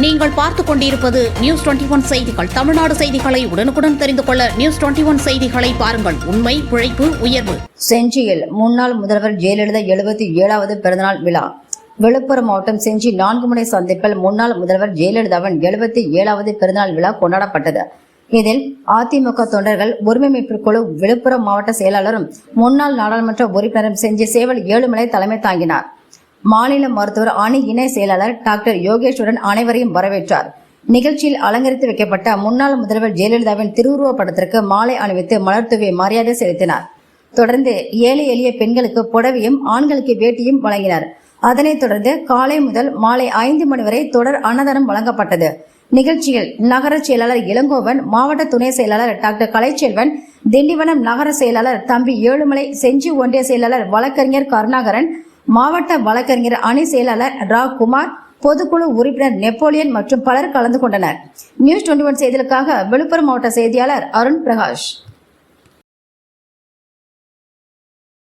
நீங்கள் பார்த்துக் கொண்டிருப்பது நியூஸ் டுவெண்டி ஒன் செய்திகள். தமிழ்நாடு செய்திகளை உடனுக்குடன் தெரிந்து கொள்ள நியூஸ் டுவெண்டி ஒன் செய்திகளை பாருங்கள். உண்மை உழைப்பு உயர்வு. செஞ்சியில் முன்னாள் முதல்வர் ஜெயலலிதா எழுபத்தி ஏழாவது பிறந்தநாள் விழா. விழுப்புரம் மாவட்டம் செஞ்சி நான்கு முனை சந்திப்பில் முன்னாள் முதல்வர் ஜெயலலிதாவின் எழுபத்தி ஏழாவது பிறந்தநாள் விழா கொண்டாடப்பட்டது. இதில் அதிமுக தொண்டர்கள் உரிமை குழு விழுப்புரம் மாவட்ட செயலாளரும் முன்னாள் நாடாளுமன்ற உறுப்பினரும் செஞ்சி சேவல் ஏழுமலை தலைமை தாங்கினார். மாநில மருத்துவர் அணி இணை செயலாளர் டாக்டர் யோகேஷுடன் அனைவரையும் வரவேற்றார். நிகழ்ச்சியில் அலங்கரித்து வைக்கப்பட்ட முன்னாள் முதல்வர் ஜெயலலிதாவின் திருவுருவப் படத்திற்கு மாலை அணிவித்து மலர் மரியாதை செலுத்தினார். தொடர்ந்து ஏழை எளிய பெண்களுக்கு புடவையும் ஆண்களுக்கு வேட்டியும் வழங்கினர். அதனைத் தொடர்ந்து காலை முதல் மாலை ஐந்து மணி வரை தொடர் அன்னதானம் வழங்கப்பட்டது. நிகழ்ச்சியில் நகர செயலாளர் இளங்கோவன் மாவட்ட துணை செயலாளர் டாக்டர் கலைச்செல்வன் திண்டிவனம் நகர செயலாளர் தம்பி ஏழுமலை செஞ்சி ஒன்றிய செயலாளர் வழக்கறிஞர் கருணாகரன் மாவட்ட வழக்கறிஞர் அணி செயலாளர் ரா குமார் பொதுக்குழு உறுப்பினர் நெப்போலியன் மற்றும் பலர் கலந்து கொண்டனர். நியூஸ் டுவெண்டி ஒன் செய்திகளுக்காக விழுப்புரம் மாவட்ட செய்தியாளர் அருண் பிரகாஷ்.